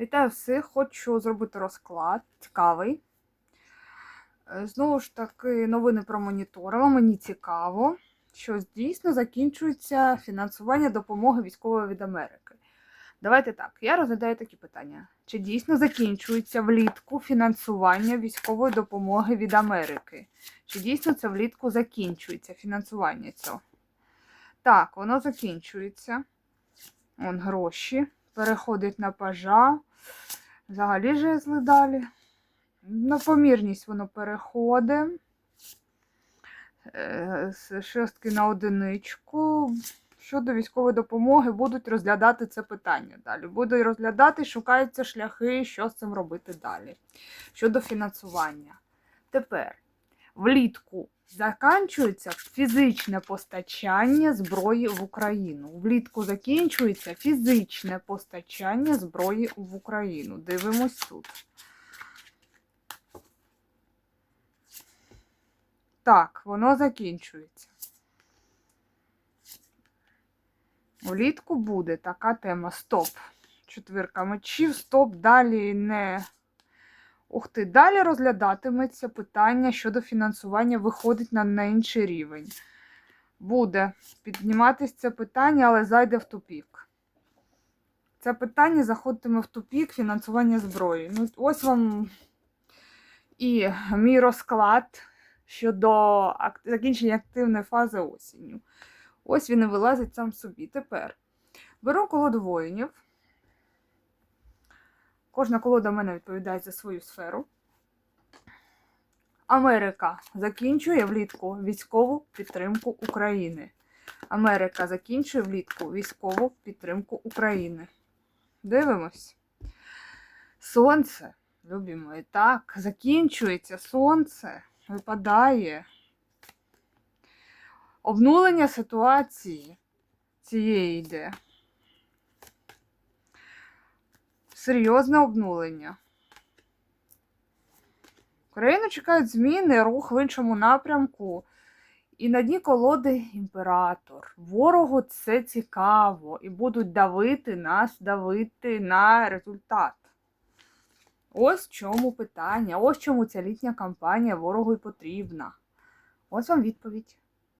Вітаю всіх! Хочу зробити розклад цікавий. Е, Знову ж таки, новини про моніторила. Мені цікаво, що дійсно закінчується фінансування допомоги військової від Америки. Давайте так, я розглядаю такі питання. Чи дійсно закінчується влітку фінансування військової допомоги від Америки? Чи дійсно це влітку закінчується фінансування цього? Так, воно закінчується. Вон гроші. Переходить на пажа. Взагалі жезли далі. На помірність воно переходить. Е, З шостки на одиничку. Щодо військової допомоги будуть розглядати це питання далі. Будуть розглядати, шукаються шляхи, що з цим робити далі. Щодо фінансування. Тепер влітку закінчується фізичне постачання зброї в Україну. Влітку закінчується фізичне постачання зброї в Україну. Дивимось тут. Так, воно закінчується. Влітку буде така тема. Стоп. Четвірка мечів, стоп, далі не. Ух ти, далі розглядатиметься питання щодо фінансування виходить на, інший рівень. Буде підніматися це питання, але зайде в тупік. Це питання заходитиме в тупік фінансування зброї. Ну, ось вам і мій розклад щодо ак- закінчення активної фази осінню. Ось він і вилазить сам собі. Тепер беру колоду воїнів. Кожна колода в мене відповідає за свою сферу. Америка закінчує влітку військову підтримку України. Америка закінчує влітку військову підтримку України. Дивимось. Сонце, любі мої, так, закінчується сонце, випадає. Обнулення ситуації цієї йде. Серйозне обнулення. Україну чекають зміни, рух в іншому напрямку. І на дні колоди імператор. Ворогу це цікаво. І будуть давити нас, давити на результат. Ось чому питання. Ось чому ця літня кампанія ворогу й потрібна. Ось вам відповідь.